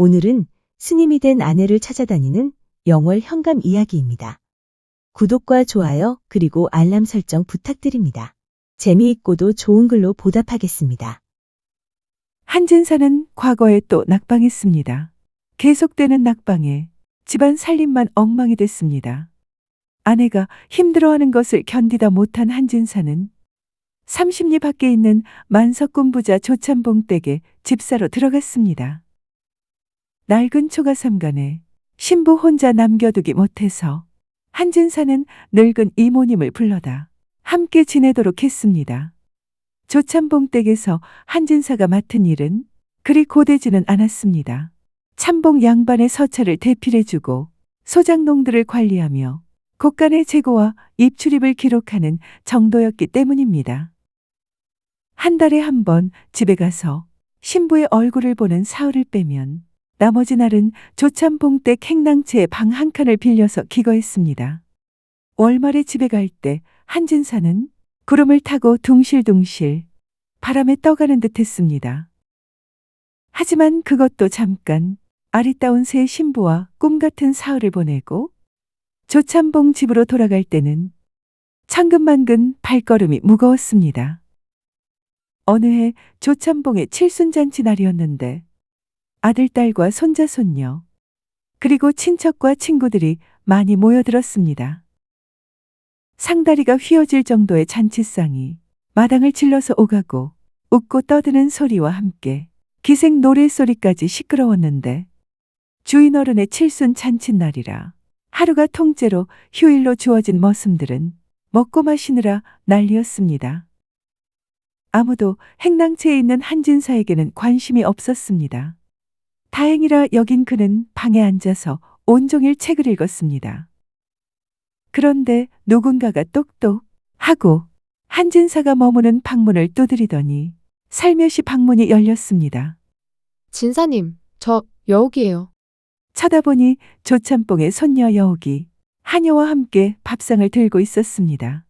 오늘은 스님이 된 아내를 찾아다니는 영월 현감 이야기입니다. 구독과 좋아요 그리고 알람 설정 부탁드립니다. 재미있고도 좋은 글로 보답하겠습니다. 한진사는 과거에 또 낙방했습니다. 계속되는 낙방에 집안 살림만 엉망이 됐습니다. 아내가 힘들어하는 것을 견디다 못한 한진사는 30리 밖에 있는 만석군 부자 조찬봉 댁에 집사로 들어갔습니다. 낡은 초가삼간에 신부 혼자 남겨두기 못해서 한진사는 늙은 이모님을 불러다 함께 지내도록 했습니다. 조찬봉 댁에서 한진사가 맡은 일은 그리 고되지는 않았습니다. 참봉 양반의 서차를 대필해주고 소장농들을 관리하며 곡간의 재고와 입출입을 기록하는 정도였기 때문입니다. 한 달에 한 번 집에 가서 신부의 얼굴을 보는 사흘을 빼면 나머지 날은 조찬봉 댁 행랑채의 방한 칸을 빌려서 기거했습니다. 월말에 집에 갈 때 한진사는 구름을 타고 둥실둥실 바람에 떠가는 듯 했습니다. 하지만 그것도 잠깐 아리따운 새 신부와 꿈 같은 사흘을 보내고 조찬봉 집으로 돌아갈 때는 천근만근 발걸음이 무거웠습니다. 어느 해 조찬봉의 칠순잔치 날이었는데 아들, 딸과 손자, 손녀, 그리고 친척과 친구들이 많이 모여들었습니다. 상다리가 휘어질 정도의 잔치상이 마당을 질러서 오가고 웃고 떠드는 소리와 함께 기생 노랫소리까지 시끄러웠는데 주인 어른의 칠순 잔칫날이라 하루가 통째로 휴일로 주어진 머슴들은 먹고 마시느라 난리였습니다. 아무도 행랑채에 있는 한진사에게는 관심이 없었습니다. 다행이라 여긴 그는 방에 앉아서 온종일 책을 읽었습니다. 그런데 누군가가 똑똑 하고 한진사가 머무는 방문을 두드리더니 살며시 방문이 열렸습니다. 진사님, 저 여욱이에요. 쳐다보니 조찬봉의 손녀 여욱이 하녀와 함께 밥상을 들고 있었습니다.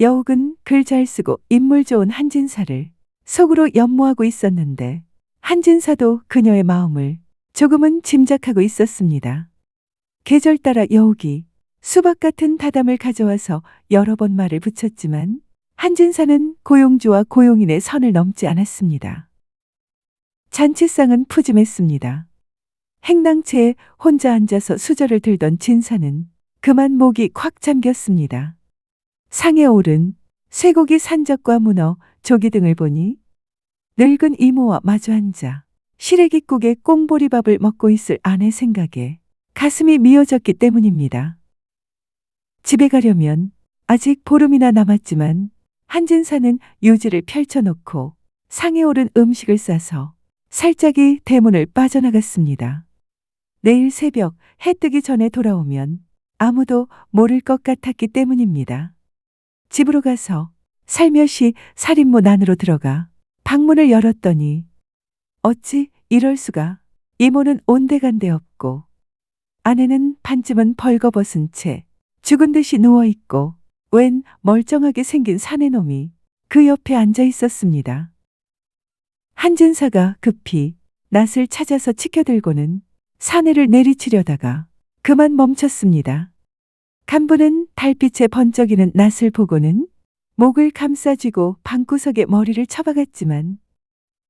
여욱은 글 잘 쓰고 인물 좋은 한진사를 속으로 연모하고 있었는데 한진사도 그녀의 마음을 조금은 짐작하고 있었습니다. 계절 따라 여욱이 수박 같은 다담을 가져와서 여러 번 말을 붙였지만 한진사는 고용주와 고용인의 선을 넘지 않았습니다. 잔치상은 푸짐했습니다. 행랑채에 혼자 앉아서 수저를 들던 진사는 그만 목이 콱 잠겼습니다. 상에 오른 쇠고기 산적과 문어, 조기 등을 보니 늙은 이모와 마주 앉아 시래기국에 꽁보리밥을 먹고 있을 아내 생각에 가슴이 미어졌기 때문입니다. 집에 가려면 아직 보름이나 남았지만 한진사는 유지를 펼쳐놓고 상에 오른 음식을 싸서 살짝이 대문을 빠져나갔습니다. 내일 새벽 해 뜨기 전에 돌아오면 아무도 모를 것 같았기 때문입니다. 집으로 가서 살며시 살인문 안으로 들어가 방문을 열었더니 어찌 이럴 수가 이모는 온데간데 없고 아내는 반쯤은 벌거벗은 채 죽은 듯이 누워있고 웬 멀쩡하게 생긴 사내놈이 그 옆에 앉아 있었습니다. 한진사가 급히 낫을 찾아서 치켜들고는 사내를 내리치려다가 그만 멈췄습니다. 간부는 달빛에 번쩍이는 낫을 보고는 목을 감싸쥐고 방구석에 머리를 쳐박았지만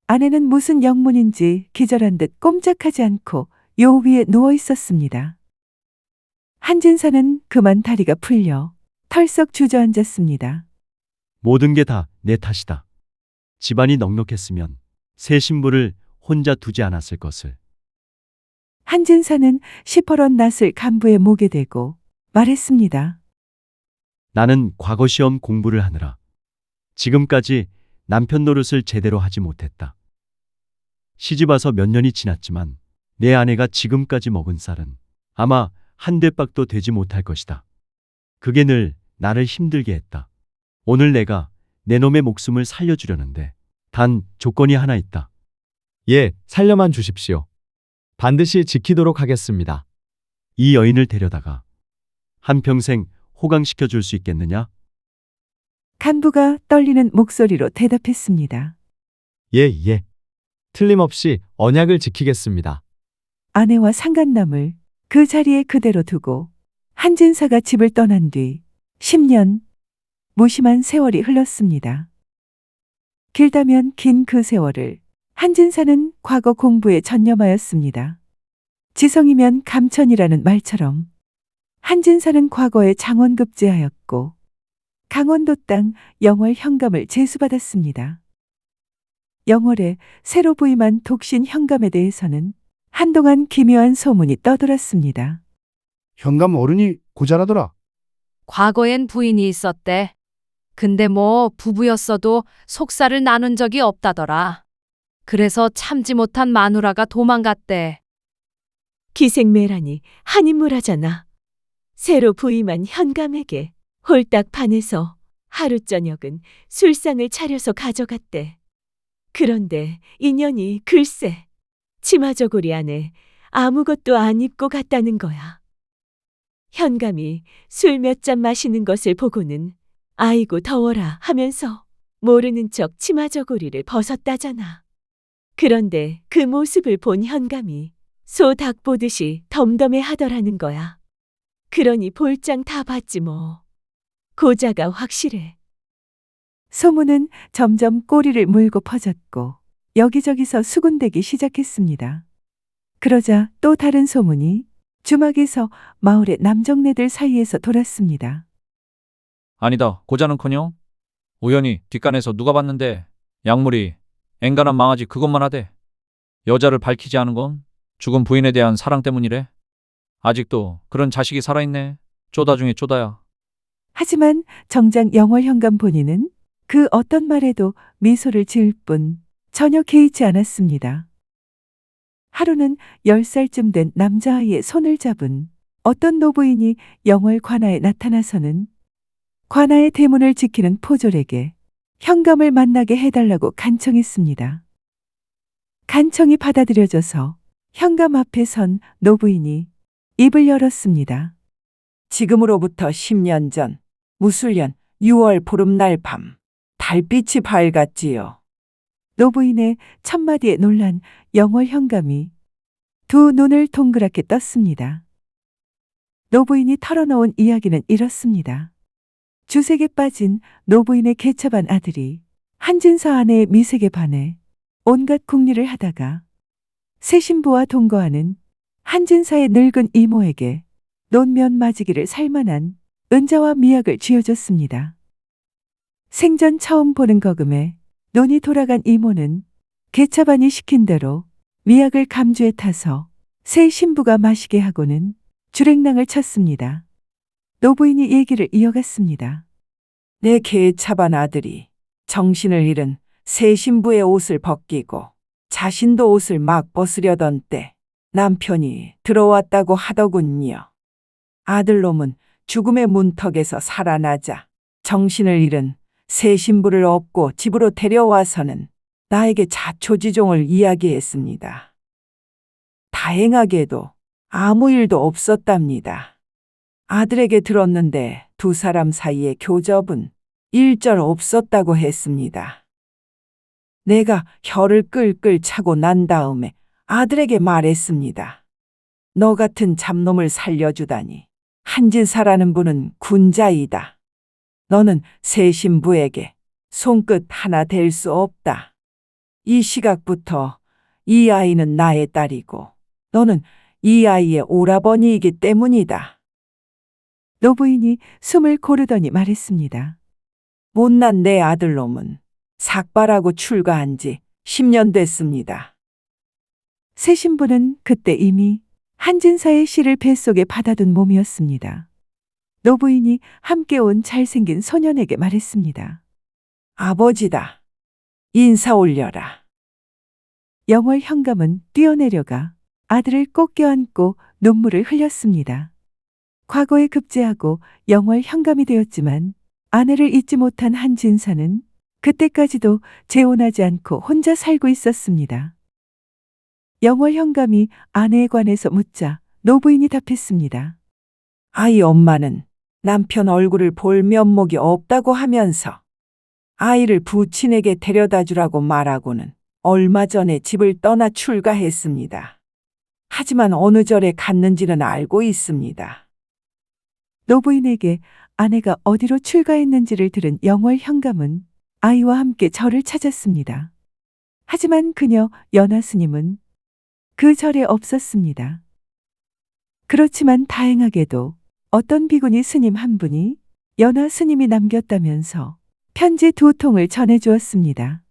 아내는 무슨 영문인지 기절한 듯 꼼짝하지 않고 요 위에 누워 있었습니다. 한진사는 그만 다리가 풀려 털썩 주저앉았습니다. 모든 게 다 내 탓이다. 집안이 넉넉했으면 새 신부를 혼자 두지 않았을 것을. 한진사는 시퍼런 낫을 간부의 목에 대고 말했습니다. 나는 과거 시험 공부를 하느라 지금까지 남편 노릇을 제대로 하지 못했다. 시집 와서 몇 년이 지났지만 내 아내가 지금까지 먹은 쌀은 아마 한 대박도 되지 못할 것이다. 그게 늘 나를 힘들게 했다. 오늘 내가 내 놈의 목숨을 살려주려는데 단 조건이 하나 있다. 예, 살려만 주십시오. 반드시 지키도록 하겠습니다. 이 여인을 데려다가 한평생 호강시켜 줄 수 있겠느냐? 간부가 떨리는 목소리로 대답했습니다. 예, 예. 틀림없이 언약을 지키겠습니다. 아내와 상간남을 그 자리에 그대로 두고 한진사가 집을 떠난 뒤 10년 무심한 세월이 흘렀습니다. 길다면 긴 그 세월을 한진사는 과거 공부에 전념하였습니다. 지성이면 감천이라는 말처럼 한진사는 과거에 장원급제하였고 강원도 땅 영월 현감을 제수받았습니다. 영월에 새로 부임한 독신 현감에 대해서는 한동안 기묘한 소문이 떠돌았습니다. 현감 어른이 고자라더라. 과거엔 부인이 있었대. 근데 뭐 부부였어도 속살을 나눈 적이 없다더라. 그래서 참지 못한 마누라가 도망갔대. 기생매라니 한인물하잖아. 새로 부임한 현감에게 홀딱 반해서 하루 저녁은 술상을 차려서 가져갔대. 그런데 인연이 글쎄 치마 저고리 안에 아무것도 안 입고 갔다는 거야. 현감이 술 몇 잔 마시는 것을 보고는 아이고 더워라 하면서 모르는 척 치마 저고리를 벗었다잖아. 그런데 그 모습을 본 현감이 소 닭 보듯이 덤덤해 하더라는 거야. 그러니 볼장 다 봤지 뭐. 고자가 확실해. 소문은 점점 꼬리를 물고 퍼졌고 여기저기서 수군대기 시작했습니다. 그러자 또 다른 소문이 주막에서 마을의 남정네들 사이에서 돌았습니다. 아니다. 고자는커녕 우연히 뒷간에서 누가 봤는데 약물이 앵간한 망아지 그것만 하대. 여자를 밝히지 않은 건 죽은 부인에 대한 사랑 때문이래. 아직도 그런 자식이 살아있네. 쪼다 중에 쪼다야. 하지만 정작 영월 현감 본인은 그 어떤 말에도 미소를 지을 뿐 전혀 개의치 않았습니다. 하루는 10살쯤 된 남자아이의 손을 잡은 어떤 노부인이 영월 관아에 나타나서는 관아의 대문을 지키는 포졸에게 현감을 만나게 해달라고 간청했습니다. 간청이 받아들여져서 현감 앞에 선 노부인이 입을 열었습니다. 지금으로부터 10년 전 무술년 6월 보름날 밤 달빛이 밝았지요. 노부인의 첫마디에 놀란 영월 현감이 두 눈을 동그랗게 떴습니다. 노부인이 털어놓은 이야기는 이렇습니다. 주색에 빠진 노부인의 개첩한 아들이 한진서 아내의 미색에 반해 온갖 궁리를 하다가 새 신부와 동거하는 한진사의 늙은 이모에게 논면 맞이기를 살만한 은자와 미약을 쥐어줬습니다. 생전 처음 보는 거금에 눈이 돌아간 이모는 개차반이 시킨 대로 미약을 감주에 타서 새 신부가 마시게 하고는 주랭랑을 쳤습니다. 노부인이 얘기를 이어갔습니다. 내 개차반 아들이 정신을 잃은 새 신부의 옷을 벗기고 자신도 옷을 막 벗으려던 때 남편이 들어왔다고 하더군요. 아들놈은 죽음의 문턱에서 살아나자 정신을 잃은 새 신부를 업고 집으로 데려와서는 나에게 자초지종을 이야기했습니다. 다행하게도 아무 일도 없었답니다. 아들에게 들었는데 두 사람 사이의 교접은 일절 없었다고 했습니다. 내가 혀를 끌끌 차고 난 다음에 아들에게 말했습니다. 너 같은 잡놈을 살려주다니 한진사라는 분은 군자이다. 너는 새 신부에게 손끝 하나 댈수 없다. 이 시각부터 이 아이는 나의 딸이고 너는 이 아이의 오라버니이기 때문이다. 노부인이 숨을 고르더니 말했습니다. 못난 내 아들놈은 삭발하고 출가한 지 10년 됐습니다. 새 신부는 그때 이미 한진사의 씨를 뱃속에 받아둔 몸이었습니다. 노부인이 함께 온 잘생긴 소년에게 말했습니다. 아버지다. 인사 올려라. 영월 현감은 뛰어내려가 아들을 꼭 껴안고 눈물을 흘렸습니다. 과거에 급제하고 영월 현감이 되었지만 아내를 잊지 못한 한진사는 그때까지도 재혼하지 않고 혼자 살고 있었습니다. 영월 현감이 아내에 관해서 묻자 노부인이 답했습니다. 아이 엄마는 남편 얼굴을 볼 면목이 없다고 하면서 아이를 부친에게 데려다 주라고 말하고는 얼마 전에 집을 떠나 출가했습니다. 하지만 어느 절에 갔는지는 알고 있습니다. 노부인에게 아내가 어디로 출가했는지를 들은 영월 현감은 아이와 함께 절을 찾았습니다. 하지만 그녀 연하 스님은 그 절에 없었습니다. 그렇지만 다행하게도 어떤 비구니 스님 한 분이 연하 스님이 남겼다면서 편지 두 통을 전해 주었습니다.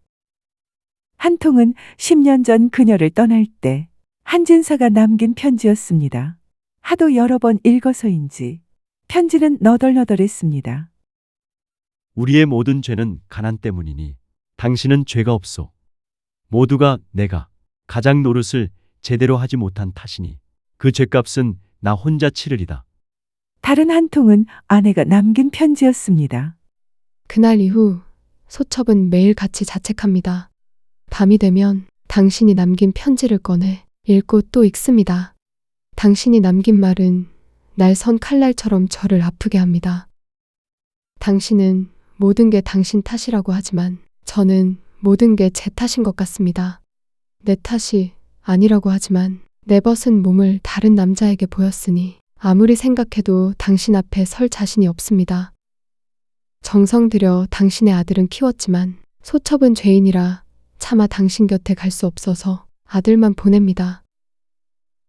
한 통은 10년 전 그녀를 떠날 때 한진사가 남긴 편지였습니다. 하도 여러 번 읽어서인지 편지는 너덜너덜했습니다. 우리의 모든 죄는 가난 때문이니 당신은 죄가 없소. 모두가 내가 가장 노릇을 제대로 하지 못한 탓이니 그 죄값은 나 혼자 치르리다. 다른 한 통은 아내가 남긴 편지였습니다. 그날 이후 소첩은 매일 같이 자책합니다. 밤이 되면 당신이 남긴 편지를 꺼내 읽고 또 읽습니다. 당신이 남긴 말은 날선 칼날처럼 저를 아프게 합니다. 당신은 모든 게 당신 탓이라고 하지만 저는 모든 게 제 탓인 것 같습니다. 내 탓이 아니라고 하지만 내 벗은 몸을 다른 남자에게 보였으니 아무리 생각해도 당신 앞에 설 자신이 없습니다. 정성 들여 당신의 아들은 키웠지만 소첩은 죄인이라 차마 당신 곁에 갈 수 없어서 아들만 보냅니다.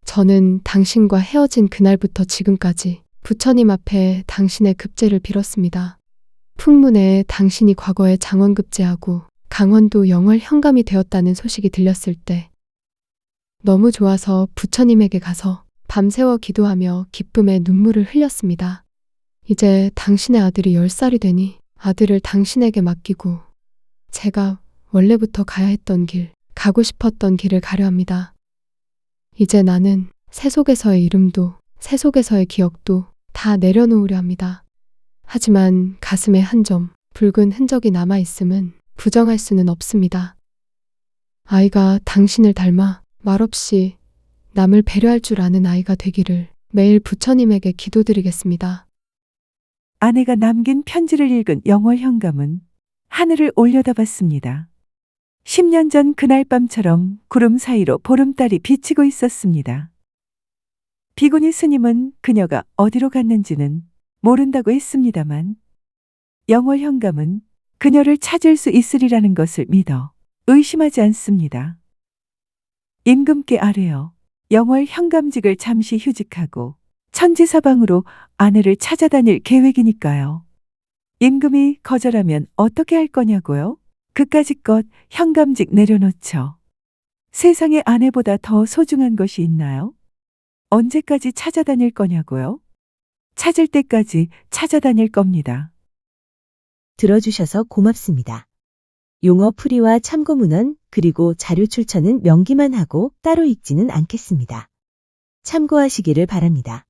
저는 당신과 헤어진 그날부터 지금까지 부처님 앞에 당신의 급제를 빌었습니다. 풍문에 당신이 과거에 장원급제하고 강원도 영월 현감이 되었다는 소식이 들렸을 때 너무 좋아서 부처님에게 가서 밤새워 기도하며 기쁨의 눈물을 흘렸습니다. 이제 당신의 아들이 10살이 되니 아들을 당신에게 맡기고 제가 원래부터 가야 했던 길, 가고 싶었던 길을 가려 합니다. 이제 나는 세속에서의 이름도 세속에서의 기억도 다 내려놓으려 합니다. 하지만 가슴에 한 점 붉은 흔적이 남아 있음은 부정할 수는 없습니다. 아이가 당신을 닮아 말없이 남을 배려할 줄 아는 아이가 되기를 매일 부처님에게 기도드리겠습니다. 아내가 남긴 편지를 읽은 영월 현감은 하늘을 올려다봤습니다. 10년 전 그날 밤처럼 구름 사이로 보름달이 비치고 있었습니다. 비구니 스님은 그녀가 어디로 갔는지는 모른다고 했습니다만 영월 현감은 그녀를 찾을 수 있으리라는 것을 믿어 의심하지 않습니다. 임금께 아뢰어 영월 현감직을 잠시 휴직하고 천지사방으로 아내를 찾아다닐 계획이니까요. 임금이 거절하면 어떻게 할 거냐고요? 그까짓 것 현감직 내려놓죠. 세상에 아내보다 더 소중한 것이 있나요? 언제까지 찾아다닐 거냐고요? 찾을 때까지 찾아다닐 겁니다. 들어주셔서 고맙습니다. 용어 풀이와 참고 문헌 그리고 자료 출처는 명기만 하고 따로 읽지는 않겠습니다. 참고하시기를 바랍니다.